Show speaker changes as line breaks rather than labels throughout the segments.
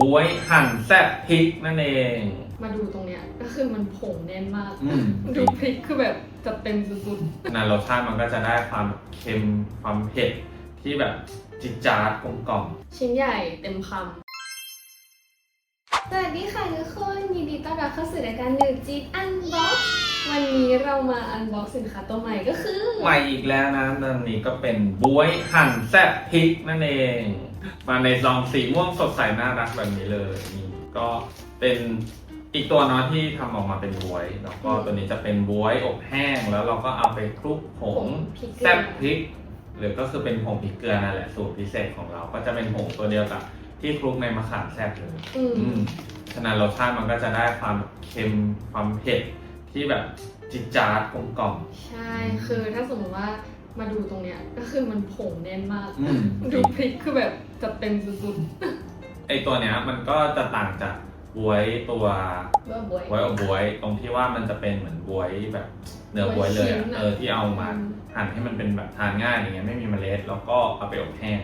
บวยหั่นแซ่บพริกนั่นเอง
มาดูตรงเนี้ยก็คือมันผงแน่นมาก
อืม
ดูพริกคือแบบจัดเต็มสุด
นะรสชาติมันก็จะได้ความเค็มความเผ็ดที่แบบจิดจาดกลมกล่อม
ๆ ชิ้นใหญ่เต็มค
สวัสดีค่ะทุกคนยินดีต้อนรับเข้าสู่รายการหนึ่งจีอันบ็อกำ
วันนี้เรามาอันบ็อกสินค้าตัวใหม่ก็คือ
ใหม่อีกแล้วนะนั่นนี้ก็เป็นบวยหั่นแซ่บพริกนั่นเอง มาในซองสีม่วงสดใสน่ารักแบบนี้เลยนี่ก็เป็นอีกตัวเนาะที่ทำออกมาเป็นบวย แล้วก็ตัวนี้จะเป็นบวยอบแห้งแล้วเราก็เอาไปคลุกผ
ผ
ง
งพริกเกลือ
แซ่บพริก หรือก็คือเป็นผงพริกเกลือนั่นแหละสูตรพิเศษของเรา ก็จะเป็นผงตัวเดียวกับที่คลุกในมะขามแซ่บเลย
อืม
อืมฉะนั้นรสชาติมันก็จะได้ความเค็มความเผ็ด ที่แบบจิดจาดกลมกล่อม
ใช่ คือถ้าสมมติว่ามาดูตรงเนี้ยก็คือมันผงแน่นมาก
อืม
ดูพริกคือแบบจัดเต็มสุด
ไอตัวเนี้ยมันก็จะต่างจากบวยตัว
ๆว่าบวย
บวยอบบวย ตรงที่ว่ามันจะเป็นเหมือนบวยแบบเนื้อบวยเลย
บวยชิ้
อะ
นอะ
เออที่เอามา
อืม
หั่นให้มันเป็นแบบทานง่ายอย่างเงี้ยไม่มีเมล็ดแล้วก็เอาไปอบแห้ง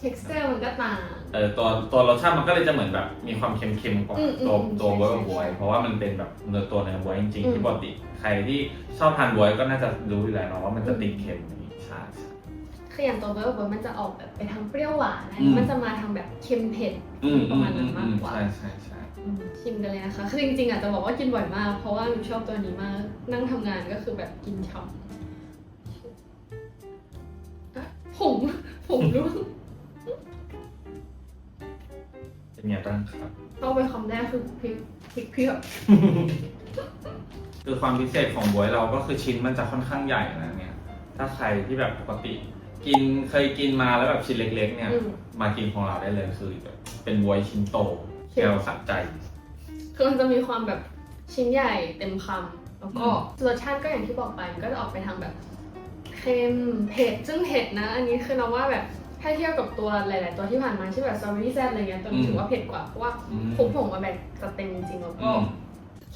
texture มันก็ต่าง
เออตัวตัวรสชาติมันก็เลยจะเหมือนแบบ มีความเค็มๆกว่า
อืมอืม
ตัว
อืม
ตัว
ใช่
บวยอ
ใช่
บบวย
ใช่
เพราะว่ามันเป็นแบบเนื้อตัวเนื้อบวยจริง
อื
ๆ
ม
ที่ปกติใครที่ชอบทานบวยก็น่าจะรู้อยู่แล้วเนาะว่ามันจะติดเค็มอย่างงี้ใช่ใช่
คืออย่างตัวเบอร์บวยมันจะออกแบบไปทางเปรี้ยวหวานอัน
อื
นี้
ม
มันจะมาทางแบบเค็มเผ็ด
อืม
ประมาณนั้นมากกว่า
ใช่ใช่ใช่
อืมชิมกันเลยนะคะ คือจริงๆอะจะบอกว่ากินบ่อยมาก เพราะว่าหนูชอบตัวนี้มาก นั่งทำงานก็คือแบบกินฉ่ำอะผงผงร่วง
เป็นไงบ้างครับ
เข้าไปคำแรกคือพริกพริกเพียบ
คือความพิเศษของบวยเราก็คือชิ้นมันจะค่อนข้างใหญ่นะเนี่ย ถ้าใครที่แบบปกติ กินเคยกินมาแล้วแบบชิ้นเล็ก ๆ เนี่ย
อืม
มากินของเราได้เลยคือแบบเป็นบวยชิ้นโต
เค็ม
แก้วสัใจ
คือมันจะมีความแบบชิ้นใหญ่เต็มคำแล้วก็รสชาติก็อย่างที่บอกไปมันก็จะออกไปทางแบบเค็มเผ็ดซึ่งเผ็ดนะ อันนี้คือเราว่าแบบ ถ้าเทียบกับตัวหลาย ๆ ตัวที่ผ่านมาที่แบบสตรอเบอรี่แซ่บอะไรเงี้ยตัวนี้ถือว่าเผ็ดกว่าเพราะว่า
อืม
ผงผงมาแบบจัดเต็มจริงๆแล้วก็
อืม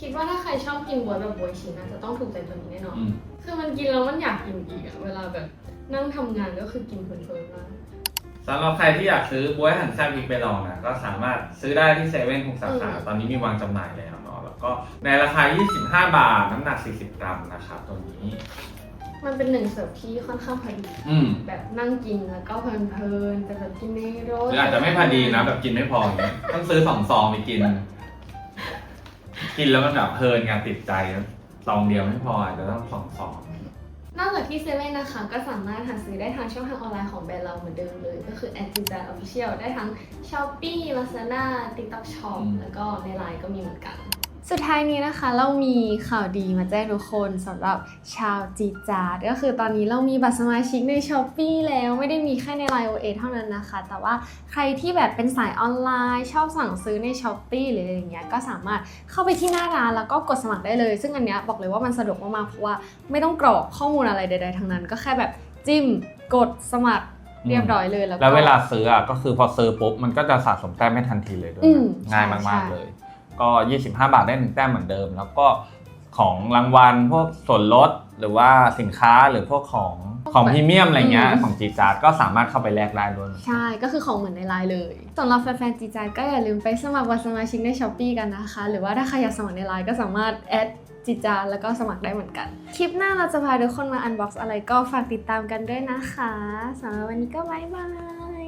คิดว่าถ้าใครชอบกินบวยแบบบวยชิ้นน่าจะต้องถูกใจตัวนี้แน่นอน
อืม
คือมันกินแล้วมันอยากกินอีกอะเวลาแบบนั่งทำงานก็คือกินเพลินๆมาก
สำหรับใครที่อยากซื้อบวยหั่นแซ่บพริกไปลองนะก็สามารถซื้อได้ที่เซเว่นทุกสาขา
อืม
ตอนนี้มีวางจำหน่ายแล้วเนาะแล้วก็ในราคา 25 บาทน้ำหนัก 40 กรัมนะครับตัวนี้
มันเป็นหนึ่งเสิร์ฟที่ค่อนข้างพอดี
อืม
แบบนั่งกินแล้วก็เพลินๆแต่แบบกินในรถ
หรืออาจจะไม่พอดีนะแบบกินไม่พออย่างเงี้ยต้องซื้อสองซองไปกิน กินแล้วมันแบบเพลินไงติดใจซองเดียวไม่พออาจจะต้องสองซอง
นอกจากที่เซเว่นนะคะ ก็สามารถหาซื้อได้ทางช่องทางออนไลน์ของแบรนด์เราเหมือนเดิมเลย ก็คือ a d j i a Official ได้ทั้ง Shopee Lazada TikTok Shop
อืม
แล้วก็ในไลน์ก็มีเหมือนกัน
สุดท้ายนี้นะคะเรามีข่าวดีมาแจ้งทุกคนสำหรับชาวจีจาร์ดก็คือตอนนี้เรามีบัตรสมาชิกใน s h อ p e e แล้วไม่ได้มีแค่ใน Line OA เท่านั้นนะคะ แต่ว่าใครที่แบบเป็นสายออนไลน์ ชอบสั่งซื้อใน s h อ p e e หรืออะไรอย่างเงี้ยก็สามารถเข้าไปที่หน้าร้านแล้วก็กดสมัครได้เลย ซึ่งอันเนี้ยบอกเลยว่ามันสะดวกมากๆเพราะว่าไม่ต้องกรอกข้อมูลอะไรใด ๆทั้งนั้น ก็แค่แบบจิ้มกดสมัครเรียบร้อยเลยแล้วก็
แล้วเวลาซื้ออะก็คือพอซื้อปุ๊บมันก็จะสะสมแต้มไม่ทันทีเลยด้วย
อืม
นะง่าย
ใช่
มาก
ใช่
ๆเลย ก็ 25 บาทได้หนึ่งแต้มเหมือนเดิม แล้วก็ของรางวัลพวกส่วนลดหรือว่าสินค้าหรือพวกของของพรีเมียมอะไรเงี้ย
อืม
ของจีจาร์ก็สามารถเข้าไปแลกได้ด้วย
ใช่ก็คือของเหมือนในไลน์เลยสำหรับแฟนๆจีจาร์ก็อย่าลืมไปสมัครบัตรสมาชิกใน s h อ p e e กันนะคะ หรือว่าถ้าใครอยากสมัครในไลน์ก็สามารถแอดจีจาร์แล้วก็สมัครได้เหมือนกัน คลิปหน้าเราจะพาทุกคนมาอันบ็อกซ์อะไรก็ฝากติดตามกันด้วยนะคะสำหรับวันนี้ก็บ๊ายบาย